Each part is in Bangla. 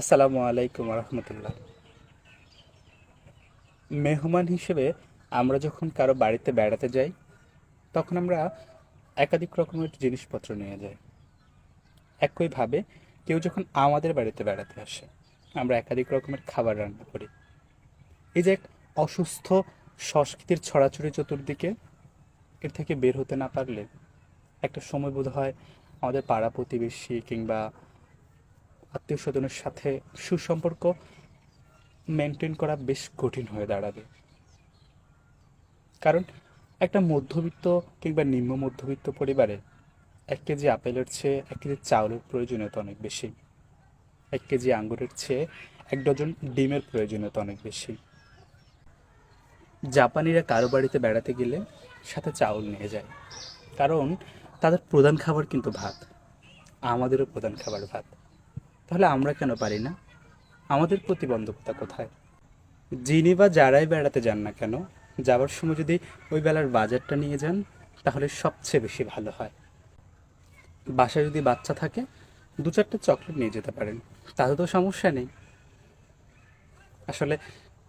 আসসালামু আলাইকুম রহমতুল্লাহ মেহমান হিসেবে আমরা যখন কারও বাড়িতে বেড়াতে যাই, তখন আমরা একাধিক রকমের জিনিসপত্র নিয়ে যাই। একইভাবে কেউ যখন আমাদের বাড়িতে বেড়াতে আসে, আমরা একাধিক রকমের খাবার রান্না করি। এই যে এক অসুস্থ সংস্কৃতির ছড়াছড়ি চতুর্দিকে, এর থেকে বের হতে না পারলে একটা সময় বোধ হয় আমাদের পাড়া প্রতিবেশী কিংবা আত্মীয় স্বজনের সাথে সুসম্পর্ক মেনটেন করা বেশ কঠিন হয়ে দাঁড়াবে। কারণ একটা মধ্যবিত্ত কিংবা নিম্ন মধ্যবিত্ত পরিবারে এক কেজি আপেলের চেয়ে এক কেজি চাউলের প্রয়োজনীয়তা অনেক বেশি। এক কেজি আঙ্গুরের চেয়ে এক ডজন ডিমের প্রয়োজনীয়তা অনেক বেশি। জাপানিরা কারও বাড়িতে বেড়াতে গেলে সাথে চাউল নিয়ে যায়। কারণ তাদের প্রধান খাবার কিন্তু ভাত। আমাদেরও প্রধান খাবার ভাত। তাহলে আমরা কেন পারি না? আমাদের প্রতিবন্ধকতা কোথায়? যিনি বা যারাই বেড়াতে যান না কেন, যাওয়ার সময় যদি ওই বেলার বাজারটা নিয়ে যান, তাহলে সবচেয়ে বেশি ভালো হয়। বাসায় যদি বাচ্চা থাকে, দু চারটে চকলেট নিয়ে যেতে পারেন, তাতে তো সমস্যা নেই। আসলে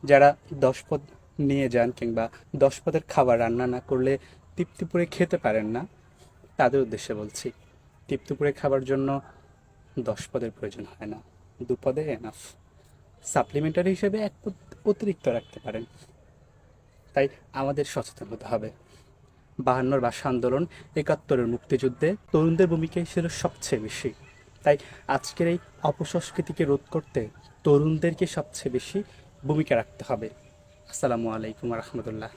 যারা দশ পদ নিয়ে যান কিংবা দশ পদের খাবার রান্না না করলে তৃপ্তিপুরে খেতে পারেন না, তাদের উদ্দেশ্যে বলছি তৃপ্তিপুরে খাবার জন্য দশ পদের প্রয়োজন হয় না। দু পদে এনাফ সাপ্লিমেন্টারি হিসেবে এক পদ অতিরিক্ত রাখতে পারেন। তাই আমাদের সচেতন হতে হবে। বাহান্নর ভাষা আন্দোলন, একাত্তরের মুক্তিযুদ্ধে তরুণদের ভূমিকাই ছিল সবচেয়ে বেশি। তাই আজকের এই অপসংস্কৃতিকে রোধ করতে তরুণদেরকে সবচেয়ে বেশি ভূমিকা রাখতে হবে। আসসালামু আলাইকুম রহমতুল্লাহ।